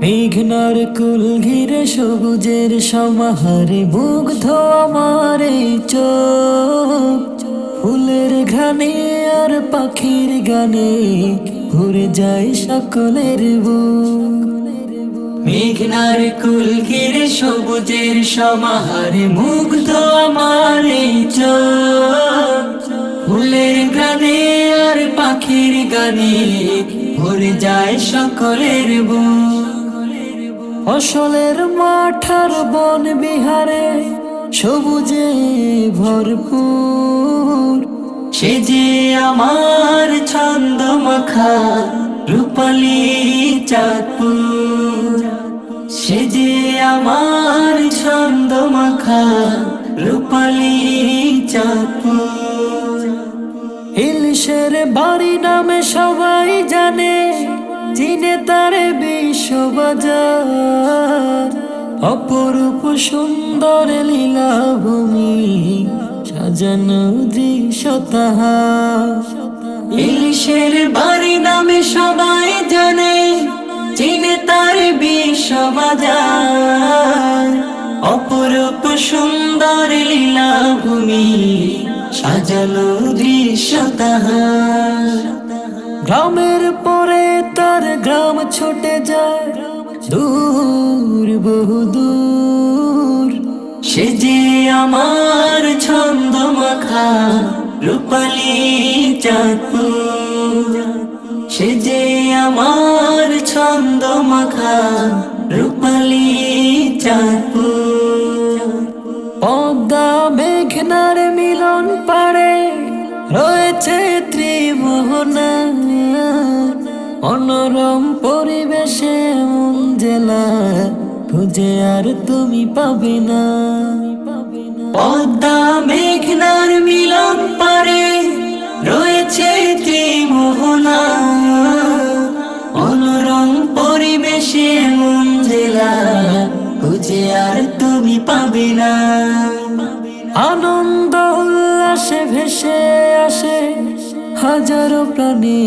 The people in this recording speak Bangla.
মেঘনার কুল ঘিরে সবুজের সমাহারে মুগ্ধ আমার চোখ। ফুলের ঘানে আর পাখির গানে ঘুরে যায় সকলের বুক। মেঘনার কুল ঘিরে সবুজের সমাহারে মুগ্ধ আমার চোখ। ফুলের গানে আর পাখির গানে ভরে যায় সকলের বুক। ফসলের মাঠার বন বিহারে সবুজে ভরপুর। সে যে আমার ছন্দ মাখা রূপালি চাঁদপুর। সে যে আমার ছন্দ মাখা রূপালি চাঁদপুর। ইলিশের বাড়ি নামে সবাই জানে চিনে তার অপরূপ সুন্দর লীলাভূমি, সাজানো দৃশ্য তাহার। ইলিশের বাড়ি নামে সবাই জানে, চিনে তার বিশ্ববাজার। অপরূপ সুন্দর লীলাভূমি, সাজানো দৃশ্য তাহার। গ্রামের পরে তার গ্রাম ছুটে যায়। দূর, বহু দূর। সে যে আমার ছন্দ মাখা রূপালি চাঁদপুর। সে যে আমার ছন্দ মাখা রূপালি চাঁদপুর। পদ্মা, মেঘনার মিলন পারে রয়েছে ত্রিমোহনা মনোরম পরিবেশে মন জেলা, খুঁজে আর তুমি পাবে না। পদ্মা মেঘনার মিলন পারে, রয়েছে ত্রিমোহনা। মনোরম পরিবেশে মন জেলা, খুঁজে আর তুমি পাবে না। আনন্দ, উল্লাসে ভেসে আসে হাজারো প্রাণী।